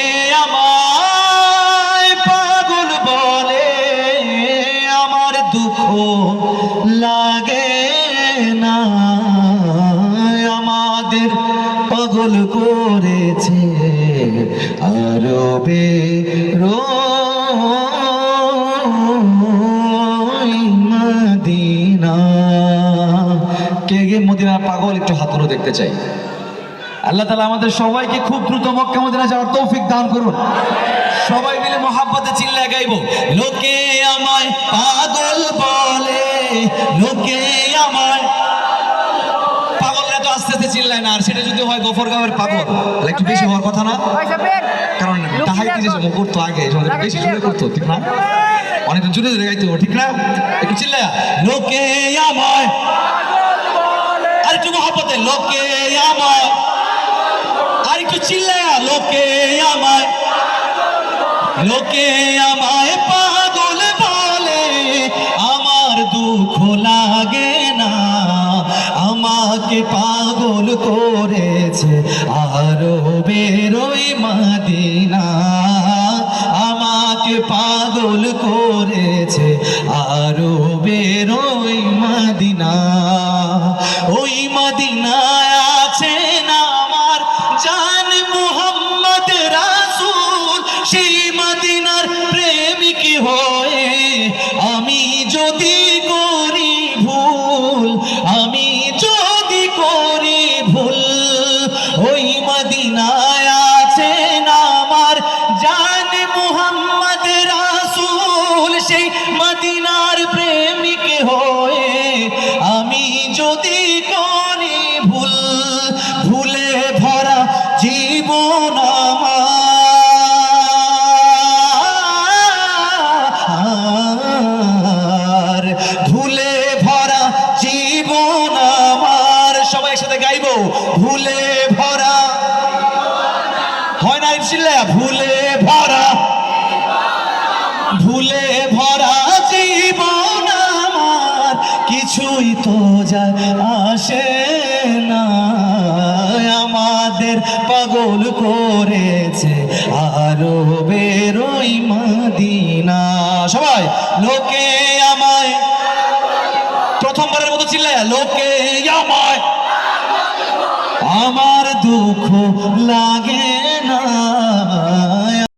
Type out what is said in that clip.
লোকে আমায় পাগল বলে, আমার দুঃখ লাগে না। আমাদের পাগল করেছে আরবে মদিনা কে গে মদিনার পাগল একটু হাতুরো দেখতে চাই। আল্লাহ তালা আমাদের সবাইকে খুব দ্রুত মক্কা মদিনা যাওয়ার তৌফিক দান করুন। সবাই মিলে মহাব্বতে চিল্লা গাইবো। লোকে আমায় পাগল বলে, লোকে আমায় একটু বেশি হওয়ার কথা না? কারণ বেশি না? ঠিক না? চিল্লায়। লোকে লোকে আমায় চিল্লায় লোকে আমায়? লোকে আমায় পাগল বলে, আমার দুঃখ লাগে না। আমাকে পাগল করেছে আরও বেরোই মাদিনা। আমাকে পাগল করেছে আরও বেরোই মাদিনা। জীবন আমার ভুলে ভরা জীবন আমার। সবাই একসাথে গাইবো, ভুলে ভরা। হয় না ইনশিল্লা ভুলে ভরা। ভুলে ভরা জীবন আমার। কিছুই তো যায় আসে আমাদের পাগল করেছে আরও বেরোই মাদিনা। সবাই, লোকে আমায় প্রথমবারের মতো চিল্লায় লোকে আমায় আমার দুঃখ লাগে